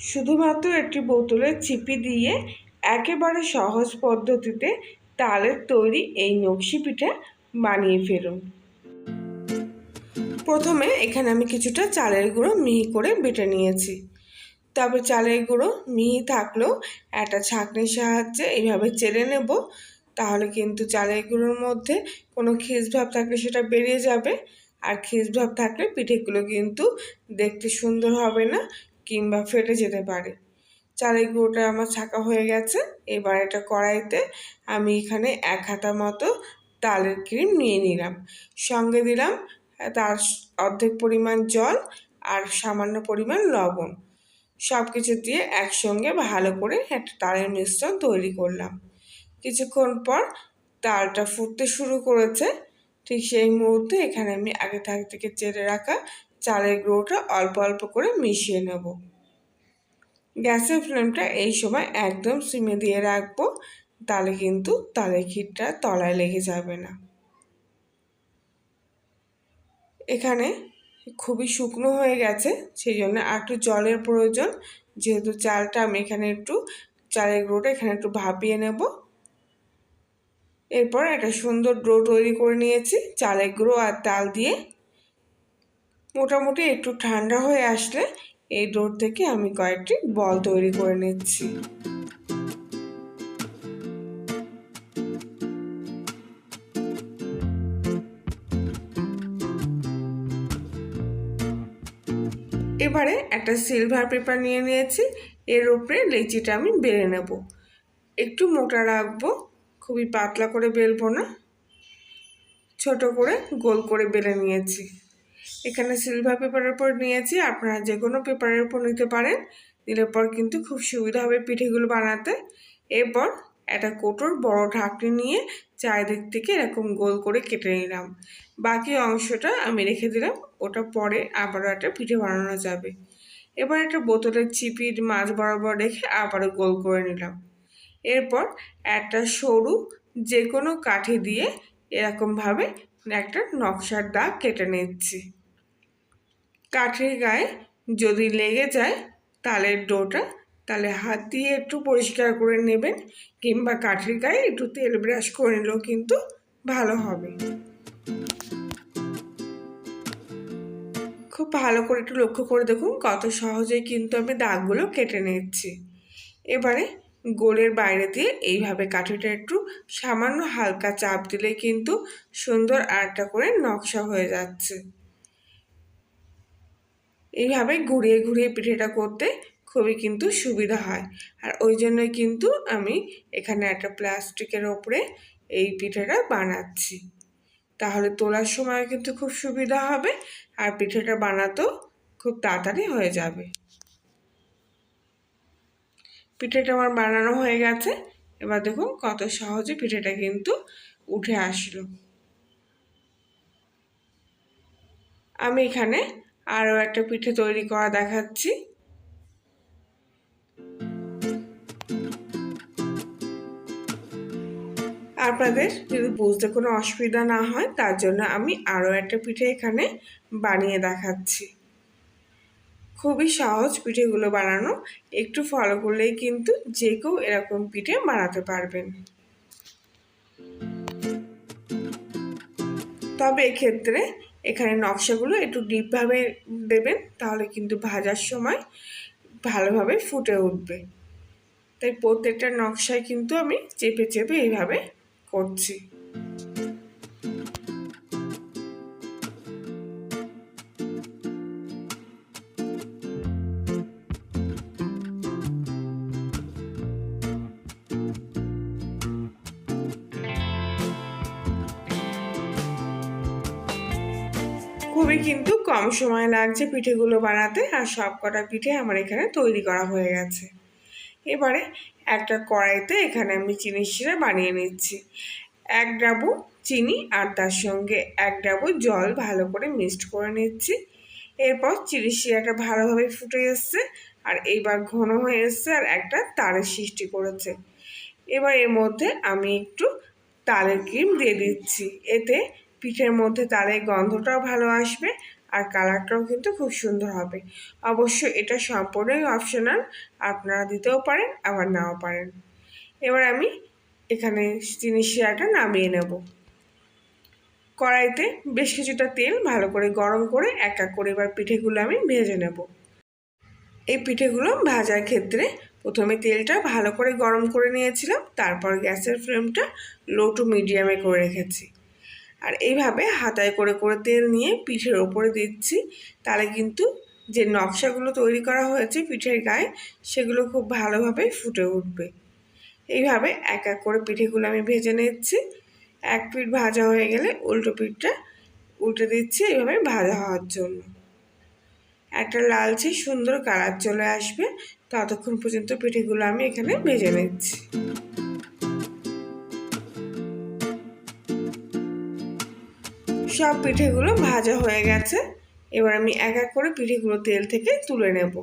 শুধুমাত্র একটি বোতলের চিপি দিয়ে একেবারে সহজ পদ্ধতিতে তালের তৈরি এই নকশি পিঠা বানিয়ে ফেলুন। প্রথমে এখানে আমি কিছুটা চালের গুঁড়ো মিহি করে বেটে নিয়েছি। তবে চালের গুঁড়ো মিহি থাকলেও একটা ছাঁকনির সাহায্যে এইভাবে চেলে নেব, তাহলে কিন্তু চালের গুঁড়োর মধ্যে কোনো ভাব থাকলে সেটা বেরিয়ে যাবে। আর ভাব থাকলে পিঠেগুলো কিন্তু দেখতে সুন্দর হবে না কিংবা ফেটে যেতে পারে। চালের গুঁড়োটা আমার ছাকা হয়ে গেছে। এবার এটা কড়াইতে আমি এখানে এক হাতা মতো তালের ক্রিম নিয়ে নিলাম। সঙ্গে দিলাম তার অর্ধেক পরিমাণ জল আর সামান্য পরিমাণ লবণ। সব কিছু দিয়ে একসঙ্গে ভালো করে একটা তালের মিশ্রণ তৈরি করলাম। কিছুক্ষণ পর তালটা ফুটতে শুরু করেছে। ঠিক সেই মুহূর্তে এখানে আমি আগে থাক থেকে চেড়ে রাখা চালের গুঁড়োটা অল্প অল্প করে মিশিয়ে নেব। গ্যাসের ফ্লেমটা এই সময় একদম সিমে দিয়ে রাখব, তাহলে কিন্তু তালের ক্ষীরটা তলায় লেগে যাবে না। এখানে খুবই শুকনো হয়ে গেছে সেই জন্য আর একটু জলের প্রয়োজন। যেহেতু চালটা আমি এখানে একটু, চালের গুঁড়োটা এখানে একটু ভাপিয়ে নেব। এরপর একটা সুন্দর ডো তৈরি করে নিয়েছি, চালের গুঁড়ো আর তাল দিয়ে। মোটামুটি একটু ঠান্ডা হয়ে আসলে এই ডোর থেকে আমি কয়েকটি বল তৈরি করে নিচ্ছি। এবারে একটা সিলভার পেপার নিয়ে নিয়েছি, এর উপরে লেচিটা আমি বেলে নেব। একটু মোটা রাখব, খুবই পাতলা করে বেলবো না, ছোট করে গোল করে বেলে নিয়েছি। এখানে সিলভার পেপারের উপর নিয়েছি। আপনারা যে কোনো পেপারের উপর নিতে পারেন। নিলে পর কিন্তু খুব সুবিধা হবে পিঠেগুলো বানাতে। এরপর একটা কোটোর বড় ঢাকনি নিয়ে চারিদিক থেকে এরকম গোল করে কেটে নিলাম। বাকি অংশটা আমি রেখে দিলাম। ওটা পরে আবারও একটা পিঠে বানানো যাবে। এবার একটা বোতলের চিপির মাছ বরাবর রেখে আবারও গোল করে নিলাম। এরপর একটা সরু যে কোনো কাঠি দিয়ে এরকমভাবে একটা নকশার দাগ কেটে নিচ্ছি। কাঠের গায়ে যদি লেগে যায় তালের ডোটা, তাহলে হাত দিয়ে একটু পরিষ্কার করে নেবেন কিংবা কাঠের গায়ে একটু তেল ব্রাশ করে নিলেও কিন্তু ভালো হবে। খুব ভালো করে একটু লক্ষ্য করে দেখুন কত সহজেই কিন্তু আমি দাগগুলো কেটে নিচ্ছি। এবারে গোলের বাইরে দিয়ে এইভাবে কাঠিটা একটু সামান্য হালকা চাপ দিলে কিন্তু সুন্দর আরেকটা করে নকশা হয়ে যাচ্ছে। এইভাবে ঘুরিয়ে ঘুরিয়ে পিঠেটা করতে খুবই কিন্তু সুবিধা হয়। আর ওই জন্যই কিন্তু আমি এখানে একটা প্লাস্টিকের ওপরে এই পিঠেটা বানাচ্ছি। তাহলে তোলার সময় কিন্তু খুব সুবিধা হবে আর পিঠেটা বানাতেও খুব তাড়াতাড়ি হয়ে যাবে। পিঠেটা আমার বানানো হয়ে গেছে। এবার দেখুন কত সহজে পিঠেটা কিন্তু উঠে আসলো। আমি এখানে আরও একটা পিঠে তৈরি করা দেখাচ্ছি। আপনাদের যদি বুঝতে কোনো অসুবিধা না হয়, তার জন্য আমি আরও একটা পিঠে এখানে বানিয়ে দেখাচ্ছি। খুবই সহজ পিঠেগুলো বানানো, একটু ফলো করলেই কিন্তু যে কেউ এরকম পিঠে বানাতে পারবেন। তবে এক্ষেত্রে এখানে নকশাগুলো একটু ডিপভাবে দেবেন, তাহলে কিন্তু ভাজার সময় ভালোভাবে ফুটে উঠবে। তাই প্রত্যেকটা নকশায় কিন্তু আমি চেপে চেপে এইভাবে করছি। খুবই কিন্তু কম সময় লাগছে পিঠেগুলো বানাতে আর সব কটা পিঠে আমার এখানে তৈরি করা হয়ে গেছে। এবারে একটা কড়াইতে এখানে আমি চিনি শিরা বানিয়ে নিচ্ছি। এক ডাবু চিনি আর তার সঙ্গে এক ডাবু জল ভালো করে মিক্সড করে নিচ্ছি। এরপর চিনি শিরাটা ভালোভাবে ফুটে এসছে আর এইবার ঘন হয়ে এসছে আর একটা তারের সৃষ্টি করেছে। এবার এর মধ্যে আমি একটু তালের ক্রিম দিয়ে দিচ্ছি। এতে পিঠের মধ্যে তালের গন্ধটাও ভালো আসবে আর কালারটাও কিন্তু খুব সুন্দর হবে। অবশ্য এটা সম্পূর্ণই অপশনাল আপনারা দিতেও পারেন, আবার নাও পারেন। এবার আমি এখানে চিনি শিরাটা নামিয়ে নেব। কড়াইতে বেশ কিছুটা তেল ভালো করে গরম করে এক এক করে এবার পিঠেগুলো আমি ভেজে নেব। এই পিঠেগুলো ভাজার ক্ষেত্রে প্রথমে তেলটা ভালো করে গরম করে নিয়েছিলাম, তারপর গ্যাসের ফ্লেমটা লো টু মিডিয়ামে করে রেখেছি। আর এইভাবে হাতায় করে করে তেল নিয়ে পিঠের ওপরে দিচ্ছি। তাহলে কিন্তু যে নকশাগুলো তৈরি করা হয়েছে পিঠের গায়ে, সেগুলো খুব ভালোভাবে ফুটে উঠবে। এইভাবে এক এক করে পিঠেগুলো আমি ভেজে নিচ্ছি। এক পিঠ ভাজা হয়ে গেলে উল্টো পিঠটা উল্টে দিচ্ছি এইভাবে ভাজা হওয়ার জন্য। একটা লালচে সুন্দর কালার চলে আসবে। ততক্ষণ পর্যন্ত পিঠেগুলো আমি এখানে ভেজে নিচ্ছি। সব পিঠেগুলো ভাজা হয়ে গেছে। এবার আমি এক এক করে পিঠেগুলো তেল থেকে তুলে নেব।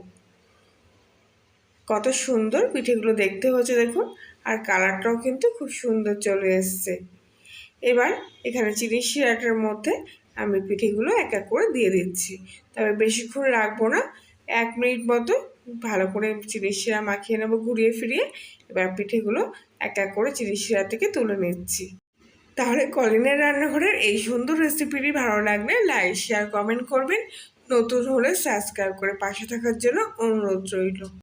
কত সুন্দর পিঠেগুলো দেখতে হচ্ছে দেখুন, আর কালারটাও কিন্তু খুব সুন্দর চলে এসছে। এবার এখানে চিনি শিরাটার মধ্যে আমি পিঠেগুলো এক এক করে দিয়ে দিচ্ছি। তবে বেশিক্ষণ রাখব না, এক মিনিট মতো ভালো করে চিনি শিরা মাখিয়ে নেব ঘুরিয়ে ফিরিয়ে। এবার পিঠেগুলো এক এক করে চিনি শিরা থেকে তুলে নিচ্ছি। তাহলে কলিনের রান্নাঘরের এই সুন্দর রেসিপিটি ভালো লাগলে লাইক শেয়ার কমেন্ট করবেন। নতুন হলে সাবস্ক্রাইব করে পাশে থাকার জন্য অনুরোধ রইল।